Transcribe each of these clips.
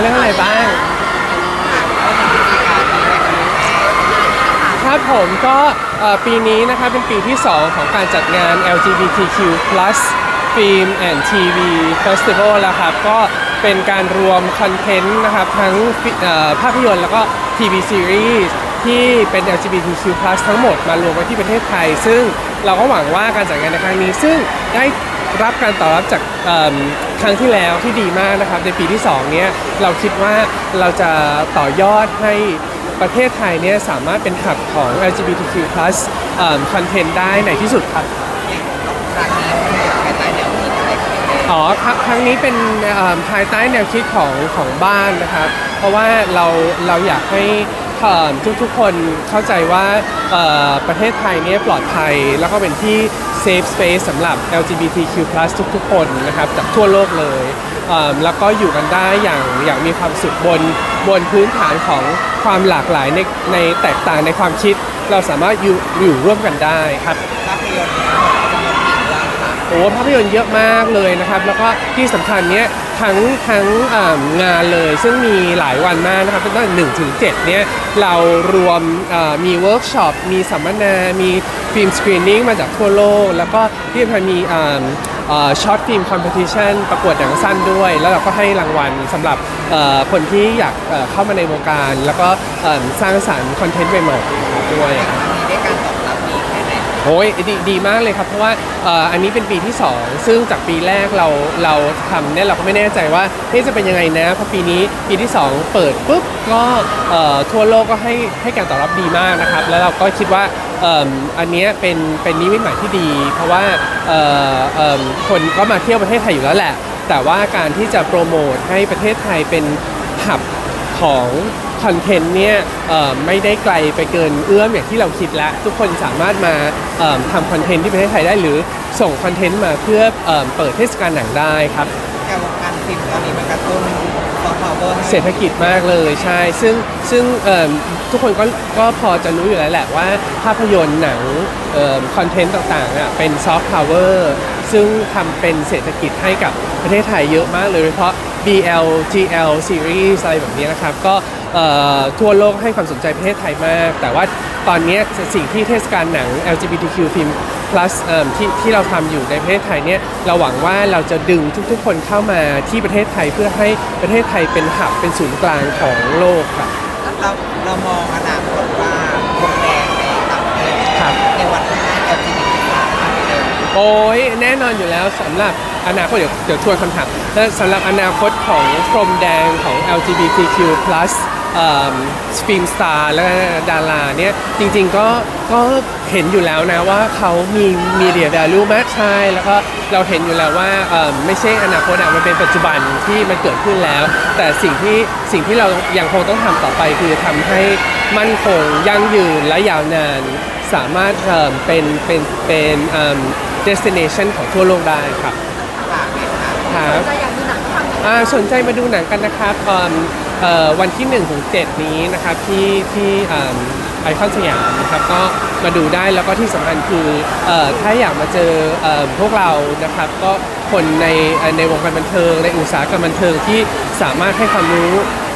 เรื่องอะไรบ้าง ครับผมก็ปีนี้นะครับเป็นปีที่ 2 ของการจัดงาน LGBTQ+ Film and TV Festival แล้วครับ ก็เป็นการรวมคอนเทนต์นะครับ ทั้งภาพยนตร์แล้วก็ TV Series ที่เป็น LGBTQ+ ทั้งหมดมารวมไว้ที่ประเทศไทย ซึ่งเราก็หวังว่าการจัดงานในครั้งนี้ ซึ่งได้รับการตอบรับจาก ครั้งที่แล้วที่ดีมากนะครับ ในปีที่2เนี้ยเราคิดว่าเราจะต่อยอดให้ประเทศไทยเนี่ยสามารถเป็นหับของ LGBTQ+ คอนเทนต์ได้ในที่สุดครับอ๋อครัครั้งนี้เป็นเอิ่มภายใต้แนวคิดของของบ้านนะครับ เพราะว่าเราเราอยากให้ทุกทุกๆคนเข้าใจว่าเอ่อประเทศไทยเนี่ยปลอดภัยแล้วก็เป็นที่ safe space สำหรับ LGBTQ+ ทุกๆ คนนะครับจากทั่วโลกเลยเอิ่มแล้วก็อยู่กันได้อย่างอย่างมีความสุขบนบนพื้นฐานของความหลากหลายในในแตกต่างในความคิด เราสามารถอยู่อยู่ร่วมกันได้ครับภาพยนตร์จำนวนกี่เรื่องคะโอ้ภาพยนตร์เยอะมากเลยนะครับ แล้วก็ที่สำคัญเนี้ย ทั้งทั้งงานเลยซึ่งมีหลายวันมากนะครับตั้งแต่หนึ่งถึงเจ็ดเนี้ยเรารวมมีเวิร์กช็อปมีสัมมนา มีฟิล์มสกรีนนิ่งมาจากทั่วโลก แล้วก็ที่สำคัญมีช็อตฟิล์มคอมเพติชันประกวดหนังสั้นด้วย แล้วเราก็ให้รางวัลสำหรับเอ่อคนที่อยากเข้ามาในวงการ แล้วก็สร้างสรรค์คอนเทนต์ใหม่ๆด้วย โอ้ยดีดีมากเลยครับ เพราะว่าอันนี้เป็นปีที่ 2 ซึ่งจากปีแรกเราเราทำเนี่ยเราก็ไม่แน่ใจว่าจะเป็นยังไงนะเพราะปีนี้ปีที่ 2 เปิดปุ๊บก็ทั่วโลกก็ให้ให้การตอบรับดีมากนะครับ แล้วเราก็คิดว่าอันนี้เป็นเป็นนิมิตหมายที่ดี เพราะว่าคนก็มาเที่ยวประเทศไทยอยู่แล้วแหละ แต่ว่าการที่จะโปรโมทให้ประเทศไทยเป็นหับของ คอนเทนต์เนี่ยเอ่อไม่ได้ไกลไปเกินเอื้อมอย่างที่เราคิดแล้ว ทุกคนสามารถมาเอิ่มทำคอนเทนต์ที่ประเทศไทยได้หรือส่งคอนเทนต์มาเพื่อเอิ่มเปิดเทศกาลหนังได้ครับแค่วงการฟิล์มตอนนี้มันกระตุ้นซอฟต์พาวเวอร์เศรษฐกิจมากเลยใช่ ซึ่งซึ่งเอิ่มทุกคนก็ก็พอจะรู้อยู่แล้วแหละว่าภาพยนตร์หนังคอนเทนต์ต่างๆอะเป็นซอฟต์พาวเวอร์ซึ่งทำเป็นเศรษฐกิจให้กับประเทศไทยเยอะมากเลยโดยเฉพาะ BL GL series อะไรแบบนี้นะครับ ก็เอ่อ ทั่วโลกให้ความสนใจประเทศไทยมาก แต่ว่าตอนนี้สิ่งที่เทศกาลหนัง LGBTQ film plus เอิ่มที่ที่เราทำอยู่ในประเทศไทยเนี่ยเราหวังว่าเราจะดึงทุกๆ คนเข้ามาที่ประเทศไทยเพื่อให้ประเทศไทยเป็นหับเป็นศูนย์กลางของโลกครับเราเรามองอนาคตว่าพรมแดงในต่างประเทศครับในวันข้างหน้า LGBT หายไปเลยโอ้ยแน่นอนอยู่แล้วสำหรับอนาคตเดี๋ยวเดี๋ยวทวนคำถามและสำหรับอนาคตของพรมแดงของ LGBTQ+ ฟิล์มสตาร์และดาราเนี่ยจริงๆก็ก็เห็นอยู่แล้วนะว่าเขามีมีเดีย value มากใช่แล้วก็เราเห็นอยู่แล้วว่าเอิ่มไม่ใช่อนาคตอะมันเป็นปัจจุบันที่มันเกิดขึ้นแล้ว แต่สิ่งที่สิ่งที่เรายังคงต้องทำต่อไปคือทำให้มั่นคงยั่งยืนและยาวนานสามารถเอิ่มเป็นเป็นเป็นเอิ่ม destination ของทั่วโลกได้ครับฝากเลยค่ะครับจะอยากดูหนังก็ทำอ่าสนใจมาดูหนังกันนะครับเอิ่มเอ่อ วันที่1ถึง7นี้นะครับที่ที่ไอคอนสยามนะครับก็มาดูได้แล้วก็ที่สำคัญคือเอ่อถ้าอยากมาเจอเอ่อพวกเรานะครับก็คนในเอ่อในวงการบันเทิง ในอุตสาหกรรมบันเทิงที่สามารถให้ความรู้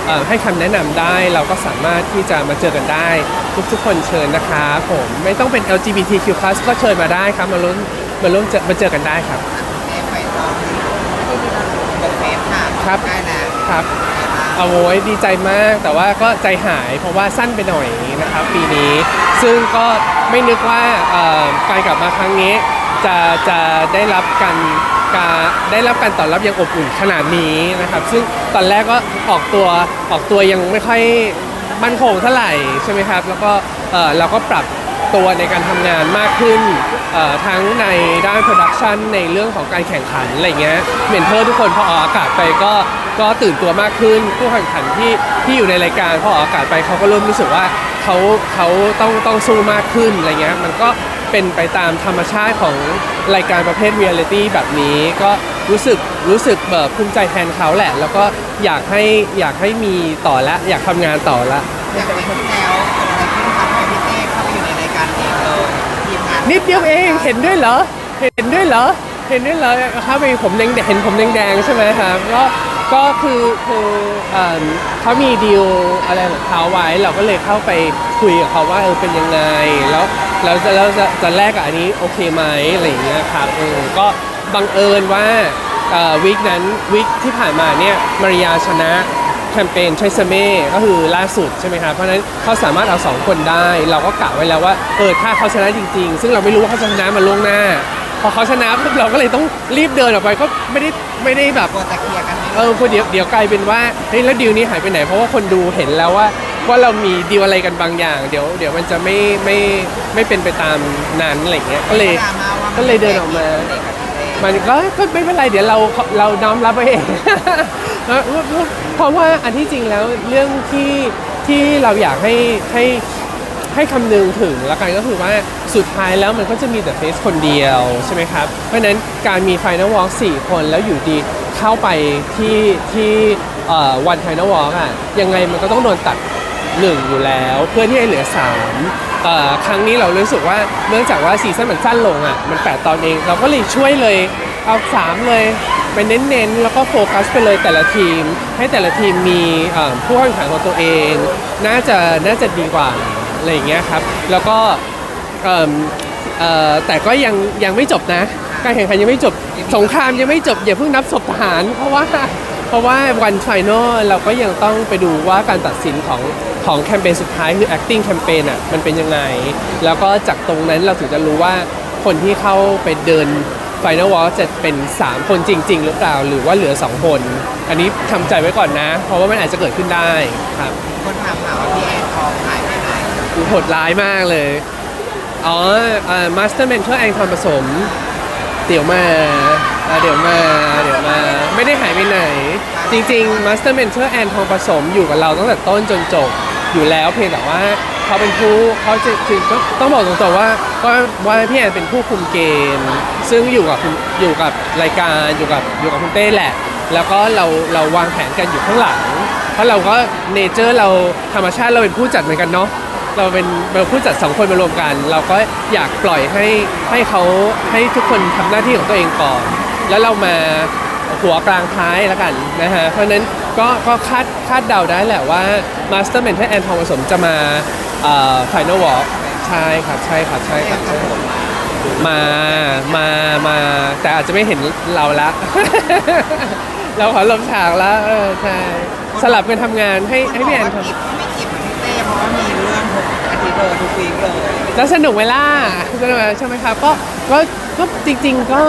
เอ่อให้คำแนะนำได้เราก็สามารถที่จะมาเจอกันได้ ทุกๆคนเชิญนะครับผมไม่ต้องเป็น LGBTQ+ ก็เชิญมาได้ครับมาร่วมมาร่วมเจอมาเจอกันได้ครับเอฟไปต่อเปิดเฟซค่ะครับใกล้แล้วครับเอา โว้ยดีใจมาก แต่ว่าก็ใจหายเพราะว่าสั้นไปหน่อยนะครับปีนี้ ซึ่งก็ไม่นึกว่าการกลับมาครั้งนี้ จะจะได้รับการการได้รับการตอบรับอย่างอบอุ่นขนาดนี้นะครับ ซึ่งตอนแรกก็ออกตัวออกตัวยังไม่ค่อยมั่นคงเท่าไหร่ใช่ไหมครับ แล้วก็เราก็ปรับตัวในการทำงานมากขึ้นทั้งในด้านโปรดักชันในเรื่องของการแข่งขันอะไรเงี้ยเมนเทอร์ทุกคนพอออกอากาศไปก็ ก็ตื่นตัวมากขึ้นผู้แข่งขันที่ที่อยู่ในรายการพอออกอากาศไปเขาก็เริ่มรู้สึกว่าเขาเขาต้องต้องสู้มากขึ้นอะไรเงี้ยมันก็เป็นไปตามธรรมชาติของรายการประเภทเรียลิตี้แบบนี้ก็รู้สึกรู้สึกแบบภูมิใจแทนเขาแหละ แล้วก็อยากให้อยากให้มีต่อละอยากทำงานต่อละ อย่างปีที่แล้วเกิดอะไรขึ้นครับให้พี่เต้เข้าไปอยู่ในรายการเองเลยทีมงานนิดเดียวเองเห็นด้วยเหรอ เห็นด้วยเหรอ เห็นด้วยเหรอครับไอผมแดงเห็นผมแดงๆใช่ไหมครับก็ ก็คือคือเอิ่มเขามีดีลอะไรของเขาไว้ เราก็เลยเข้าไปคุยกับเขาว่าเออเป็นยังไง แล้วเราจะเราจะจะแลกกับอันนี้โอเคไหมอะไรอย่างเงี้ยครับเออก็บังเอิญว่าเอ่อวีคนั้นวีคที่ผ่านมาเนี่ยมาริยาชนะแคมเปญใช้เซเม่ก็คือล่าสุดใช่ไหมครับเพราะฉะนั้นเขาสามารถเอาสองคนได้ เราก็กะไว้แล้วว่าเออถ้าเขาชนะจริง ๆ ซึ่งเราไม่รู้ว่าเขาจะชนะมาล่วงหน้า พอเขาชนะปุ๊บเราก็เลยต้องรีบเดินออกไปก็ไม่ได้ไม่ได้แบบ กลัวจะเคลียร์กันไม่เออพอเดี๋ยวเดี๋ยวกลายเป็นว่าเฮ้ยแล้วดีลนี้หายไปไหน เพราะว่าคนดูเห็นแล้วว่าว่าเรามีดีลอะไรกันบางอย่าง เดี๋ยวเดี๋ยวมันจะไม่ไม่ไม่เป็นไปตามนั้นอะไรเงี้ยก็เลยดราม่าว่าก็เลยเดินออกมาเด็กกับพี่เต้มันก็ก็ไม่เป็นไรเดี๋ยวเราเราน้อมรับไปเองเพราะเพราะว่าอันที่จริงแล้วเรื่องที่ที่เราอยากให้ให้ ให้คำนึงถึงแล้วกันก็คือว่าสุดท้ายแล้วมันก็จะมีแต่เฟสคนเดียวใช่ไหมครับ เพราะนั้นการมี Final Walk 4คนแล้วอยู่ดีเข้าไปที่ที่วัน Final Walk อะยังไงมันก็ต้องโดนตัดหนึ่งอยู่แล้ว เพื่อที่ให้เหลือ3เอ่อครั้งนี้เรารู้สึกว่าเนื่องจากว่าซีซั่นมันสั้นลงอะมัน8ตอนเอง เราก็เลยช่วยเลยเอา3เลยไปเน้นๆ แล้วก็โฟกัสไปเลยแต่ละทีม ให้แต่ละทีมมีผู้แข่งขันของตัวเอง น่าจะน่าจะดีกว่า อะไรอย่างเงี้ยครับ แล้วก็เอิ่มเอ่อแต่ก็ยังยังไม่จบนะ การแข่งขันยังไม่จบสงครามยังไม่จบอย่าเพิ่งนับศพทหาร เพราะว่าเพราะว่าวันไฟนอลเราก็ยังต้องไปดูว่าการตัดสินของของแคมเปญสุดท้ายคือ acting แคมเปญอะมันเป็นยังไง แล้วก็จากตรงนั้นเราถึงจะรู้ว่าคนที่เข้าไปเดินไฟนอลวอลจะเป็น 3 คนจริง ๆ หรือเปล่าหรือว่าเหลือ 2 คน อันนี้ทำใจไว้ก่อนนะ เพราะว่ามันอาจจะเกิดขึ้นได้ครับ คนถามหาว่าพี่แอนทองหาย โหดร้ายมากเลย อ๋อมาสเตอร์เมนเทอร์แองทองผสม เดี๋ยวมาเดี๋ยวมาเดี๋ยวมา ไม่ได้หายไปไหน จริงๆ Master Mentor แอนทองผสมอยู่กับเราตั้งแต่ต้นจนจบอยู่แล้วเพียงแต่ว่าเขาเป็นผู้เขาจะคือต้องต้องบอกตรงๆว่าว่าว่าพี่แอนเป็นผู้คุมเกม ซึ่งอยู่กับอยู่กับรายการอยู่กับอยู่กับคุณเต้แหละ แล้วก็เราเราวางแผนกันอยู่ข้างหลัง เพราะเราก็เนเจอร์เราธรรมชาติเราเป็นผู้จัดเหมือนกันเนาะ เราเป็นเราผู้จัดสองคนมารวมกัน เราก็อยากปล่อยให้ให้เขาให้ทุกคนทำหน้าที่ของตัวเองก่อน แล้วเรามาหัวกลางท้ายแล้วกันนะฮะเพราะนั้นก็ก็คาดคาดเดาได้แหละว่า Master m e n t o r แอนทองผสมจะมาเอ่อ Final Walk ใช่ครับใช่ครับใช่ครับใช่ครับมามามาแต่อาจจะไม่เห็นเราละเราขอลงฉากแล้วเออใช่สลับกันทำงานให้ให้พี่แอนทำไม่กิบไม่กิบเหมือนพี่เต้เพราะว่ามี เลยทุกวีคเลย แล้วสนุกไหมล่ะสนุกไหมใช่ไหมครับก็ก็ก็จริง ๆ ก็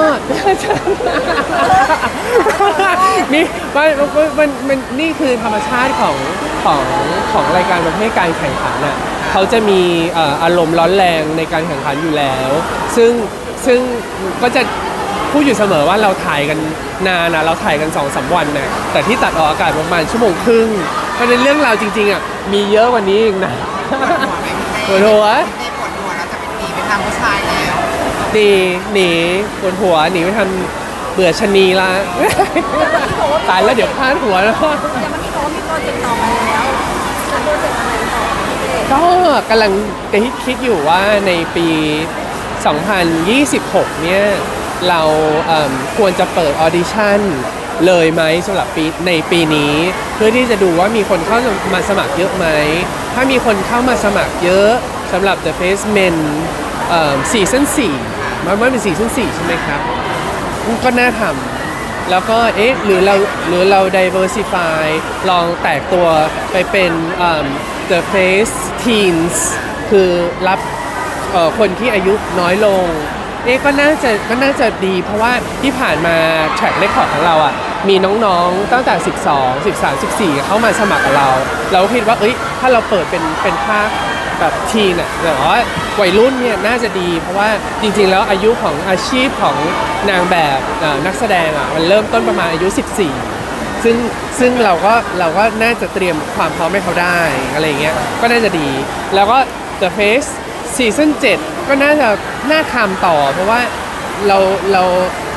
นี่มันมันมันมันนี่คือธรรมชาติของของของรายการประเภทการแข่งขันน่ะเขาจะมีเอ่ออารมณ์ร้อนแรงในการแข่งขันอยู่แล้ว ซึ่งซึ่งก็จะพูดอยู่เสมอว่าเราถ่ายกันนานนะเราถ่ายกันสองสามวันนะแต่ที่ตัดออกอากาศประมาณชั่วโมงครึ่งเพราะฉะนั้นเรื่องราวจริงๆอะมีเยอะกว่านี้อีกนะ ปวดหัวไหมพี่เต้ปวดหัวพี่เต้ปวดหัวแล้วจะเป็นหนีไปทางผู้ชายแล้วหนีหนีปวดหัวหนีไปทำเบื่อชะนีละตายแล้วเดี๋ยวพลาดหัวแล้วยังมันมีบอกว่ามีโปรเจกต์ต่อมาแล้วเป็นโปรเจกต์อะไรต่อพี่เต้ก็กำลังคิดคิดอยู่ว่าในปี 2026 เนี่ย เราเอิ่มควรจะเปิดออดิชั่นเลยไหมสำหรับปีในปีนี้ เพื่อที่จะดูว่ามีคนเข้ามาสมัครเยอะไหม ถ้ามีคนเข้ามาสมัครเยอะสำหรับ The Face Men ซีซั่น4มันว่าเป็นซีซั่น4ใช่ไหมครับ ก็น่าทำแล้วก็เอ๊ะหรือเราหรือเรา diversify ลองแตกตัวไปเป็น the face teens คือรับคนที่อายุน้อยลงเอ๊ะก็น่าจะก็น่าจะดี เพราะว่าที่ผ่านมา track record ของเราอะมีน้องๆตั้งแต่ 12 13 14 เข้ามาสมัครกับเรา เราคิดว่าเอ้ย ถ้าเราเปิดเป็นเป็นภาคแบบทีน่ะแบบว่าวัยรุ่นเนี่ยน่าจะดี เพราะว่าจริงๆแล้วอายุของอาชีพของนางแบบนักแสดงอะมันเริ่มต้นประมาณอายุ 14 ซึ่งซึ่งเราก็เราก็น่าจะเตรียมความพร้อมให้เขาได้อะไรเงี้ยก็น่าจะดี แล้วก็ The Face ซีซั่น7ก็น่าจะน่าทำต่อ เพราะว่าเราเรา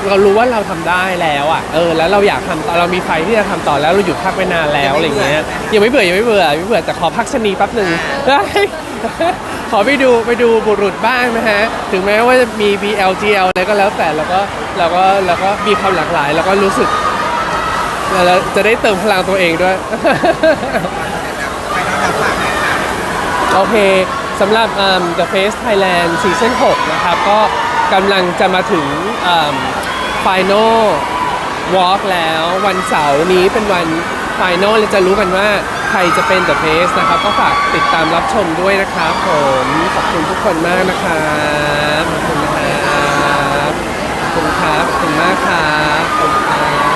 เรารู้ว่าเราทำได้แล้วอะเออแล้วเราอยากทำต่อเรามีไฟที่จะทำต่อแล้วเราหยุดพักไปนานแล้วอะไรอย่างเงี้ยยังไม่เบื่อยังไม่เบื่อยังไม่เบื่อแต่ขอพักชะนีแป๊บหนึ่งได้ขอไปดูไปดูบุรุษบ้างนะฮะถึงแม้ว่าจะมี BLGL อะไรก็แล้วแต่เราก็เราก็เราก็มีความหลากหลายแล้วก็รู้สึกแล้วจะได้เติมพลังตัวเองด้วยไปนอนดับฝันไหมคะโอเคสำหรับอืม The Face Thailand Season 6 นะครับก็ กำลังจะมาถึงฟิแนลวอล์กแล้ววันเสาร์นี้เป็นวันฟิแนลเราจะรู้กันว่าใครจะเป็นเดอะเฟสนะครับ ก็ฝากติดตามรับชมด้วยนะครับผมขอบคุณทุกคนมากนะครับขอบคุณนะครับขอบคุณครับขอบคุณมากครับขอบคุณครับ